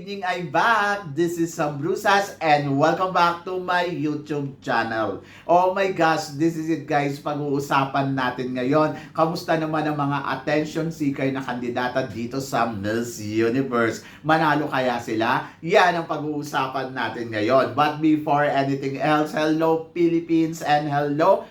Evening! I'm back! This is Sam Brusas and welcome back to my YouTube channel. Oh my gosh, this is it guys. Pag-uusapan natin ngayon. Kamusta naman ang mga attention seeker na kandidata dito sa Miss Universe? Manalo kaya sila? Yan ang pag-uusapan natin ngayon. But before anything else, hello Philippines and hello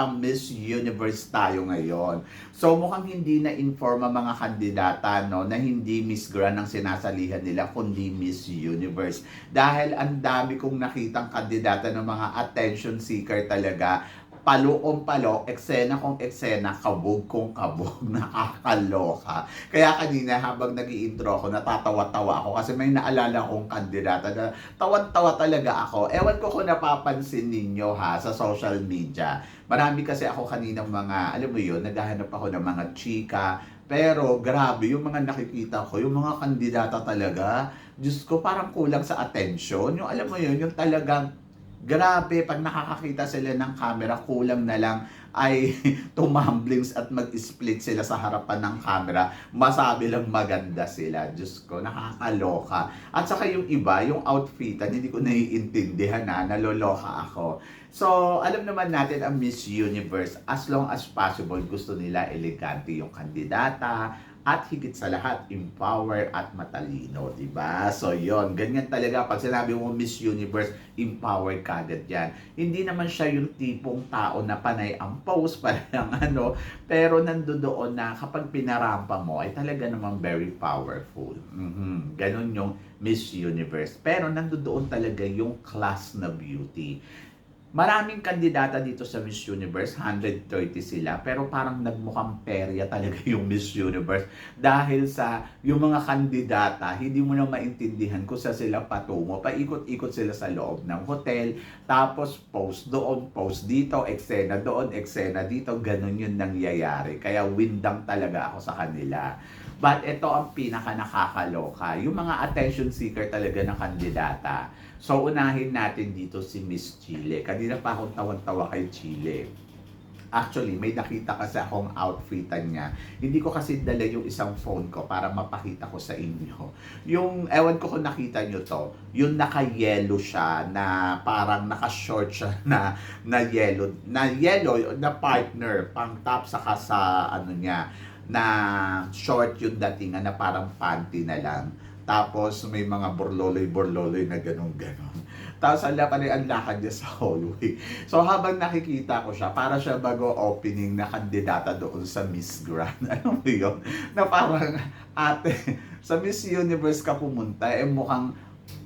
usapang Miss Universe tayo ngayon. So mukhang hindi na inform ang mga kandidata no na hindi Miss Grand ang sinasalihan nila kundi Miss Universe. Dahil ang dami kong nakitang kandidata ng mga attention seeker talaga palo palo, eksena kong eksena, kabog kong kabog, nakakaloka. Kaya kanina habang nag intro ako, natatawa-tawa ako kasi may naalala kong kandidata na tawan-tawa talaga ako. Ewan ko kung napapansin ninyo ha sa social media. Marami kasi ako kaninang mga, alam mo yun, naghahanap ako ng mga chika, pero grabe, yung mga nakikita ko, yung mga kandidata talaga, Diyos ko, parang kulang sa attention. Yung alam mo yun, yung talagang grabe, pag nakakakita sila ng camera, kulang na lang ay tumumblings at mag-split sila sa harapan ng camera, masabi lang maganda sila. Diyos ko, nakakaloka. At saka yung iba, yung outfitan, hindi ko naiintindihan na, naloloka ako. So, alam naman natin ang Miss Universe, as long as possible, gusto nila elegante yung kandidata, at higit sa lahat, empower at matalino, di ba? So, yon ganyan talaga. Pag sinabi mo Miss Universe, empower ka agad yan. Hindi naman siya yung tipong tao na panay ang pose, panay ang ano, pero nandoon na kapag pinarampa mo, ay talaga namang very powerful. Mhm. Ganon yung Miss Universe. Pero nandoon talaga yung class na beauty. Maraming kandidata dito sa Miss Universe, 130 sila, pero parang nagmukhang perya talaga yung Miss Universe dahil sa yung mga kandidata, hindi mo na maintindihan kung saan sila patungo. Paikot-ikot sila sa loob ng hotel, tapos post doon, post dito, eksena doon, eksena dito, ganun yung nangyayari. Kaya windang talaga ako sa kanila. But ito ang pinaka nakakaloka, yung mga attention seeker talaga ng kandidata. So unahin natin dito si Miss Chile. Kanina pa akong tawan-tawa kay Chile. Actually, may nakita kasi akong outfitan niya. Hindi ko kasi dala yung isang phone ko para mapakita ko sa inyo. Yung, ewan ko kung nakita nyo to, yung naka-yellow siya na parang naka-short siya na, na yellow, na yellow, na partner, pang top saka sa ano niya, na short yung datingan na parang panty na lang. Tapos may mga borloloy-borloloy na ganun-ganon. Tapos ang laki ang lakad niya sa hallway. So habang nakikita ko siya, para siya bago opening na kandidata doon sa Miss Grand. Ano mo yun? Na parang, ate, sa Miss Universe ka pumunta, eh mukhang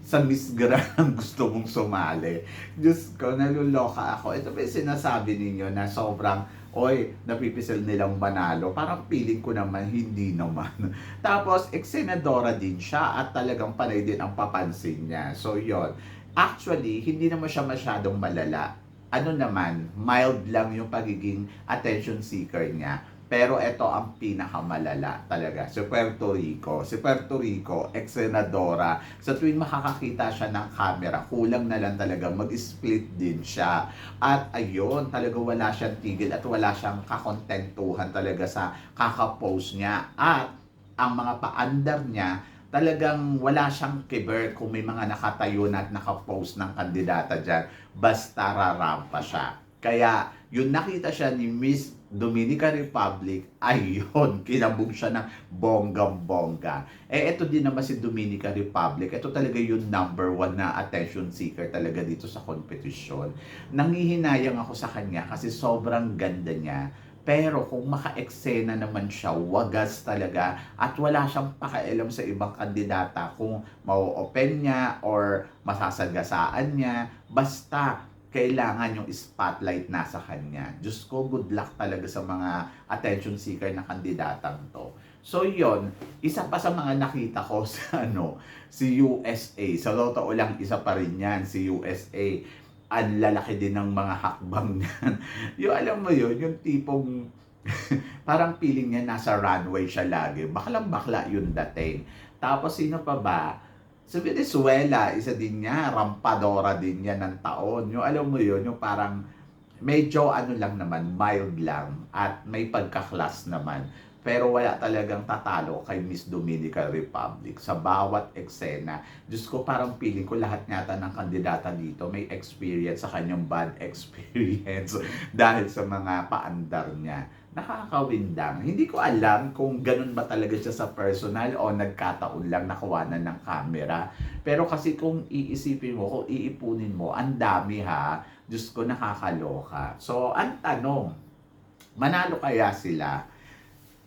sa Miss Grand gusto mong sumali. Diyos ko, naluloka ako. Ito ba yung sinasabi ninyo na sobrang oy, napipisil nilang manalo. Parang feeling ko naman, hindi naman. Tapos, eksenadora din siya at talagang panay din ang papansin niya. So, yon Actually, hindi naman siya masyadong malala. Ano naman, mild lang yung pagiging attention seeker niya. Pero ito ang pinakamalala talaga. Si Puerto Rico. Si Puerto Rico, ex-senadora. Sa tuwing makakakita siya ng camera, kulang na lang talaga mag-split din siya. At ayun, talaga wala siyang tigil at wala siyang kakontentuhan talaga sa kakapost niya. At ang mga paandar niya, talagang wala siyang kiber kung may mga nakatayo na at nakapost ng kandidata dyan. Basta rarampa siya. Kaya, yung nakita siya ni Miss Dominican Republic, ayun, kinabog siya ng bonggang-bongga. Eh, ito din naman si Dominican Republic. Ito talaga yung number one na attention seeker talaga dito sa kompetisyon. Nangihinayang ako sa kanya kasi sobrang ganda niya. Pero kung maka-eksena naman siya, wagas talaga at wala siyang pakialam sa ibang kandidata kung mau-open niya or masasagasaan niya. Basta kailangan yung spotlight nasa kanya. Diyos ko, good luck talaga sa mga attention seeker na kandidatang to. So yon isa pa sa mga nakita ko sa ano, si USA. Sa totoo lang, isa pa rin yan, si USA. Ang lalaki din ng mga hakbang niyan. yung alam mo yun, yung tipong parang feeling niya nasa runway siya lagi. Baklang bakla yung dating. Tapos sino pa ba? Sa Venezuela, isa din niya, rampadora din niya ng taon. Yung alam mo yun, yung parang medyo ano lang naman, mild lang at may pagka-class naman. Pero wala talagang tatalo kay Miss Dominican Republic sa bawat eksena. Diyos ko, parang feeling ko lahat yata ng kandidata dito may experience sa kanyang bad experience dahil sa mga paandar niya. Nakakawindang. Hindi ko alam kung ganun ba talaga siya sa personal o nagkataon lang nakuwanan ng camera. Pero kasi kung iisipin mo, kung iipunin mo, ang dami ha. Diyos ko, nakakaloka. So, ang tanong, manalo kaya sila?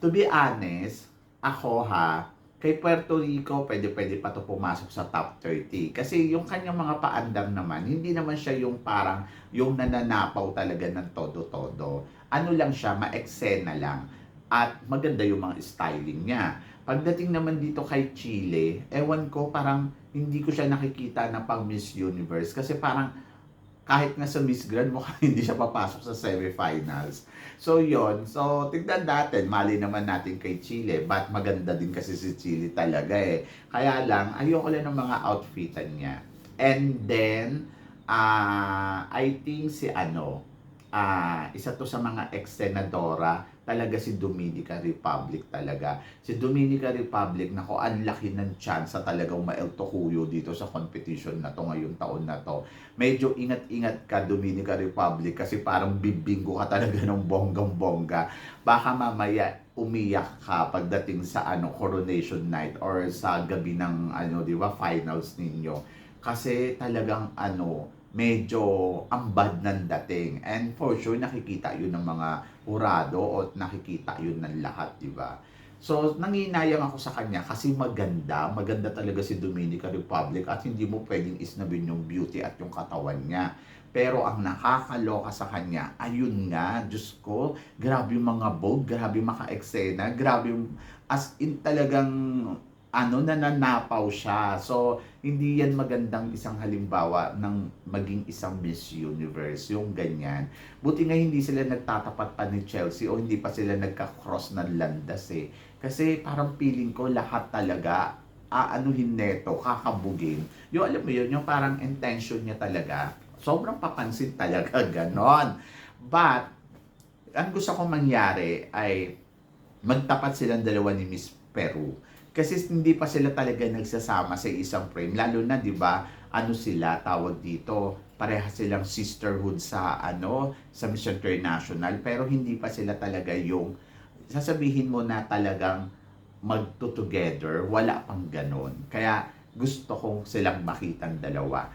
To be honest, ako ha, kay Puerto Rico, pwede-pwede pa to pumasok sa top 30. Kasi yung kanyang mga paandar naman, hindi naman siya yung parang yung nananapaw talaga ng todo-todo. Ano lang siya, ma-eksena lang. At maganda yung mga styling niya. Pagdating naman dito kay Chile, ewan ko, parang hindi ko siya nakikita na pang Miss Universe. Kasi parang kahit nga sa Miss Grand, mukhang hindi siya papasok sa semifinals. So, yon So, tignan natin. Mali naman natin kay Chile. But maganda din kasi si Chile talaga eh. Kaya lang, ayoko lang ng mga outfitan niya. And then, ah I think si ano, ah isa to sa mga ex-senadora, talaga si Dominican Republic talaga. Si Dominican Republic, nako, ang laki ng chance sa talagang maeltokuyo dito sa competition na to ngayong taon na to. Medyo ingat-ingat ka Dominican Republic kasi parang bibinggo ka talaga ng bonggang-bongga. Baka mamaya umiyak ka pagdating sa ano coronation night or sa gabi ng ano, 'di ba, finals ninyo. Kasi talagang ano, medyo ang bad ng dating. And for sure, nakikita yun ng mga hurado o nakikita yun ng lahat, di ba? So, nanginayang ako sa kanya kasi maganda. Maganda talaga si Dominican Republic at hindi mo pwedeng isnabin yung beauty at yung katawan niya. Pero ang nakakaloka sa kanya, ayun nga, Diyos ko, grabe yung mga bold, grabe yung maka-eksena, grabe yung, as in talagang ano, nananapaw siya. So, hindi yan magandang isang halimbawa ng maging isang Miss Universe, yung ganyan. Buti nga hindi sila nagtatapat pa ni Chelsea o hindi pa sila nagka-cross ng landas eh. Kasi parang feeling ko lahat talaga aanuhin neto, kakabugin. Yung alam mo yun, yung parang intention niya talaga, sobrang papansin talaga, ganon. But, ang gusto kong mangyari ay magtapat silang dalawa ni Miss Peru. Kasi hindi pa sila talaga nagsasama sa isang frame. Lalo na, di ba, ano sila, tawag dito, pareha silang sisterhood sa, ano, sa Miss International. Pero hindi pa sila talaga yung, sasabihin mo na talagang magto-together. Wala pang ganon. Kaya, gusto kong silang makitang dalawa.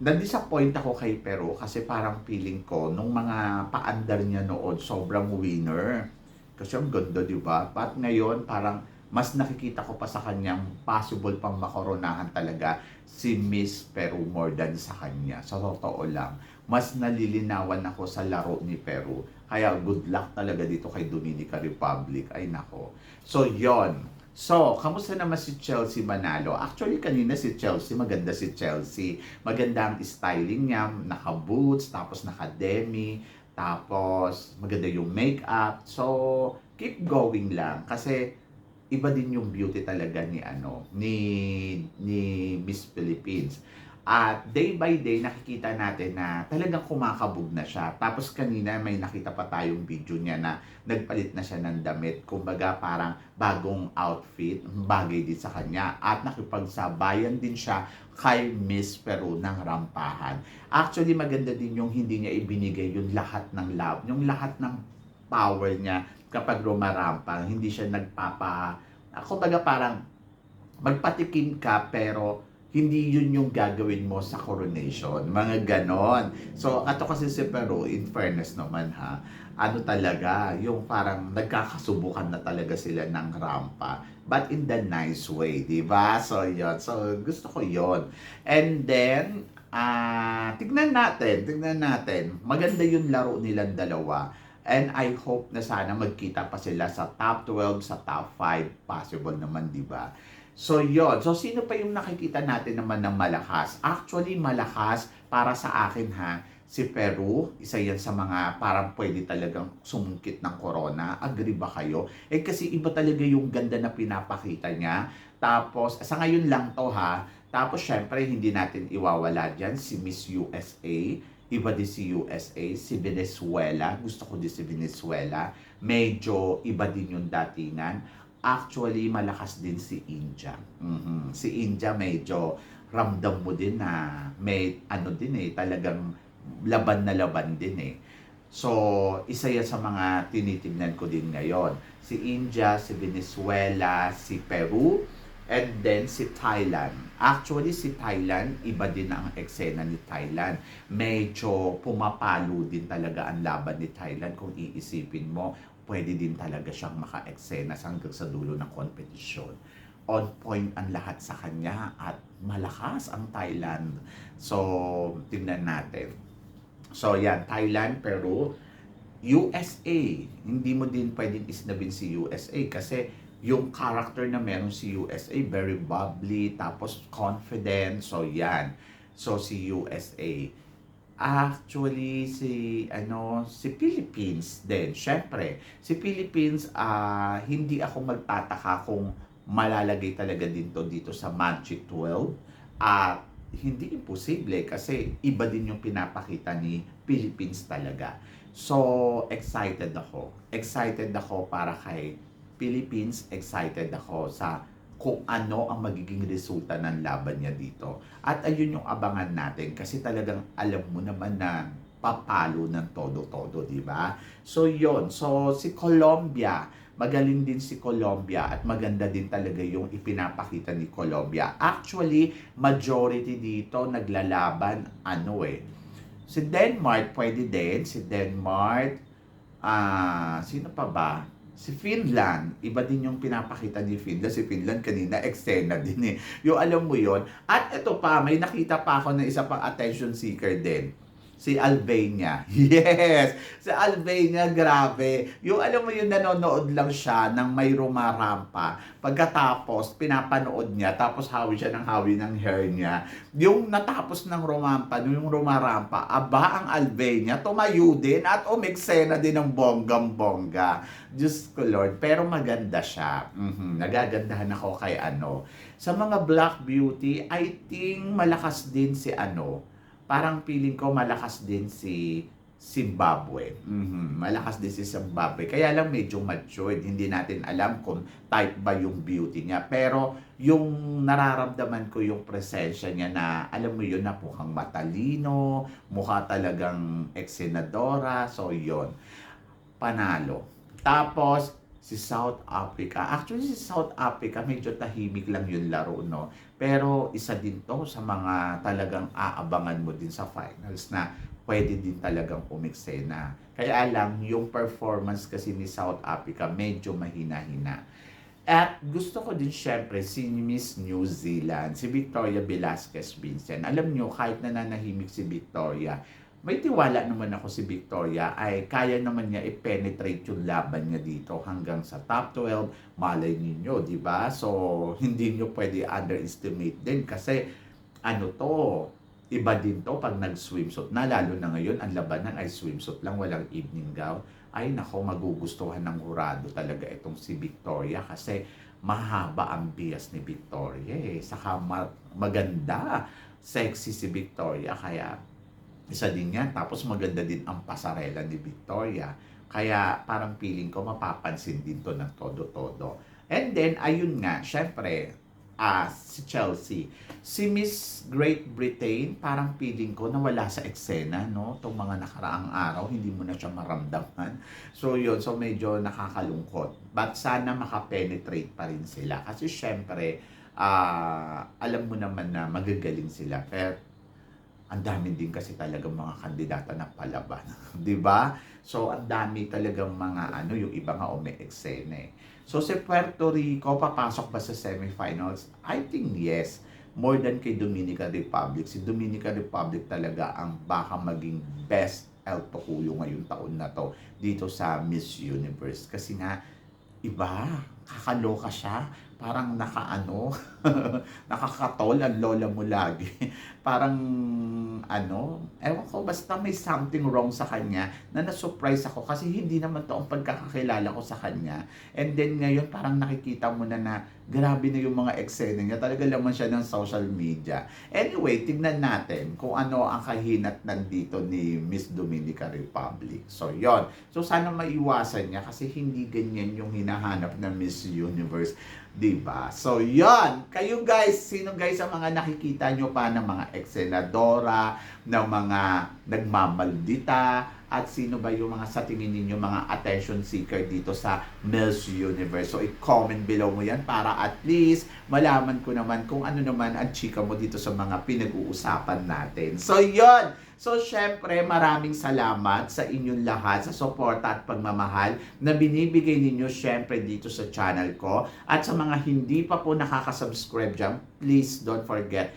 Na-disappoint ako kay Pero kasi parang feeling ko, nung mga paandar niya noon, sobrang winner. Kasi ang ganda, di ba? Pat ngayon, parang mas nakikita ko pa sa kanyang possible pang makoronahan talaga si Miss Peru more than sa kanya. Sa totoo lang, mas nalilinawan ako sa laro ni Peru. Kaya good luck talaga dito kay Dominica Republic. Ay nako. So, yon So, kamusta naman si Chelsea Manalo? Actually, kanina si Chelsea, maganda si Chelsea. Maganda ang styling niya, naka-boots, tapos naka-demi, tapos maganda yung makeup. So, keep going lang. Kasi, iba din yung beauty talaga ni ano ni ni Miss Philippines. At day by day nakikita natin na talagang kumakabog na siya. Tapos kanina may nakita pa tayong video niya na nagpalit na siya ng damit. Kumbaga parang bagong outfit, bagay din sa kanya. At nakipagsabayan din siya kay Miss Peru ng rampahan. Actually maganda din yung hindi niya ibinigay yung lahat ng love, yung lahat ng power niya kapag rumarampa, hindi siya nagpapa, ako baga parang magpatikim ka pero hindi yun yung gagawin mo sa coronation. Mga ganon. So, ato kasi si Peru, in fairness naman ha, ano talaga, yung parang nagkakasubukan na talaga sila ng rampa. But in the nice way, di ba? So, yun. So, gusto ko yon And then, ah tignan natin, tignan natin. Maganda yung laro nilang dalawa And I hope na sana magkita pa sila sa top 12, sa top 5. Possible naman, di ba? So, yon So, sino pa yung nakikita natin naman ng malakas? Actually, malakas para sa akin ha, si Peru, isa yan sa mga parang pwede talagang sumungkit ng corona. Agree ba kayo? Eh kasi iba talaga yung ganda na pinapakita niya. Tapos, sa ngayon lang to ha. Tapos, syempre, hindi natin iwawala dyan si Miss USA. Iba din si USA, si Venezuela. Gusto ko din si Venezuela. Medyo iba din yung datingan. Actually, malakas din si India. Mhm. Si India medyo ramdam mo din na may ano din eh, talagang laban na laban din eh. So, isa yan sa mga tinitignan ko din ngayon. Si India, si Venezuela, si Peru, and then si Thailand. Actually, si Thailand, iba din ang eksena ni Thailand. Medyo pumapalo din talaga ang laban ni Thailand kung iisipin mo. Pwede din talaga siyang maka-eksena hanggang sa dulo ng kompetisyon on point ang lahat sa kanya at malakas ang Thailand. So, tingnan natin. So, yan, Thailand, Peru, USA. Hindi mo din pwedeng isnabin si USA kasi yung character na meron si USA, very bubbly, tapos confident. So, yan. So, si USA. Actually, si, ano, si Philippines din. Siyempre, si Philippines, ah hindi ako magtataka kung malalagay talaga dito dito sa Magic 12 at hindi imposible kasi iba din yung pinapakita ni Philippines talaga. So, excited ako. Excited ako para kay Philippines. Excited ako sa kung ano ang magiging resulta ng laban niya dito. At ayun yung abangan natin kasi talagang alam mo naman na papalo ng todo-todo, di ba? So, yon So, si Colombia, magaling din si Colombia at maganda din talaga yung ipinapakita ni Colombia. Actually, majority dito naglalaban, ano eh, si Denmark pwede din, si Denmark, ah, sino pa ba? Si Finland, iba din yung pinapakita ni Finland. Si Finland kanina, eksena din eh. Yung alam mo yon At ito pa, may nakita pa ako ng isa pang attention seeker din si Albania. Yes! Si Albania, grabe. Yung alam mo yung nanonood lang siya ng may rumarampa. Pagkatapos, pinapanood niya, tapos hawi siya ng hawi ng hair niya. Yung natapos ng rumampa, yung rumarampa, aba ang Albania, tumayo din at umiksena din ng bonggam-bongga. Diyos ko Lord, pero maganda siya. Mhm, Nagagandahan ako kay ano. Sa mga Black Beauty, I think malakas din si ano, parang feeling ko malakas din si Zimbabwe. Mhm, Malakas din si Zimbabwe. Kaya lang medyo matured. Hindi natin alam kung type ba yung beauty niya. Pero yung nararamdaman ko yung presensya niya na alam mo yun na mukhang matalino, mukha talagang eksenadora. So yun, panalo. Tapos, si South Africa. Actually, si South Africa, medyo tahimik lang yung laro, no? Pero isa din to sa mga talagang aabangan mo din sa finals na pwede din talagang umiksena. Kaya lang, yung performance kasi ni South Africa medyo mahina-hina. At gusto ko din syempre si Miss New Zealand, si Victoria Velasquez Vincent. Alam nyo, kahit nananahimik si Victoria, may tiwala naman ako si Victoria ay kaya naman niya i-penetrate yung laban niya dito hanggang sa top 12. Malay ninyo, di ba? So, hindi nyo pwede underestimate din kasi ano to, iba din to pag nag-swimsuit na, lalo na ngayon, ang labanan ay swimsuit lang, walang evening gown. Ay nako, magugustuhan ng hurado talaga itong si Victoria kasi mahaba ang bias ni Victoria eh. Saka ma- maganda, sexy si Victoria, kaya isa din yan. Tapos maganda din ang pasarela ni Victoria. Kaya parang feeling ko mapapansin din to ng todo-todo. And then, ayun nga, syempre, ah si Chelsea. Si Miss Great Britain, parang feeling ko nawala sa eksena, no? Itong mga nakaraang araw, hindi mo na siya maramdaman. So, yun. So, medyo nakakalungkot. But sana makapenetrate pa rin sila. Kasi syempre, ah alam mo naman na magagaling sila. Pero ang dami din kasi talagang mga kandidata na palaban. 'Di ba? So, ang dami talagang mga ano, yung iba nga umi-eksena eh. So, si Puerto Rico, papasok ba sa semifinals? I think yes. More than kay Dominican Republic. Si Dominican Republic talaga ang baka maging best El Tocuyo ngayong taon na to dito sa Miss Universe. Kasi nga, iba, kakaloka siya. Parang nakaano, nakakatol ang lola mo lagi. Parang ano, ewan ko, basta may something wrong sa kanya na na-surprise ako kasi hindi naman to ang pagkakakilala ko sa kanya. And then ngayon parang nakikita mo na na grabe na yung mga eksena niya. Talaga laman siya ng social media. Anyway, tignan natin kung ano ang kahinat nandito ni Miss Dominica Republic. So, yon So, sana maiwasan niya kasi hindi ganyan yung hinahanap ng Miss Universe. 'Di ba? So, yon Kayo guys, sino guys ang mga nakikita nyo pa ng mga eksenadora, ng mga nagmamaldita, at sino ba yung mga sa tingin ninyo mga attention seeker dito sa Miss Universe. So, i-comment below mo yan para at least malaman ko naman kung ano naman ang chika mo dito sa mga pinag-uusapan natin. So, yon So, syempre, maraming salamat sa inyong lahat sa suporta at pagmamahal na binibigay ninyo syempre dito sa channel ko. At sa mga hindi pa po nakaka-subscribe dyan, please don't forget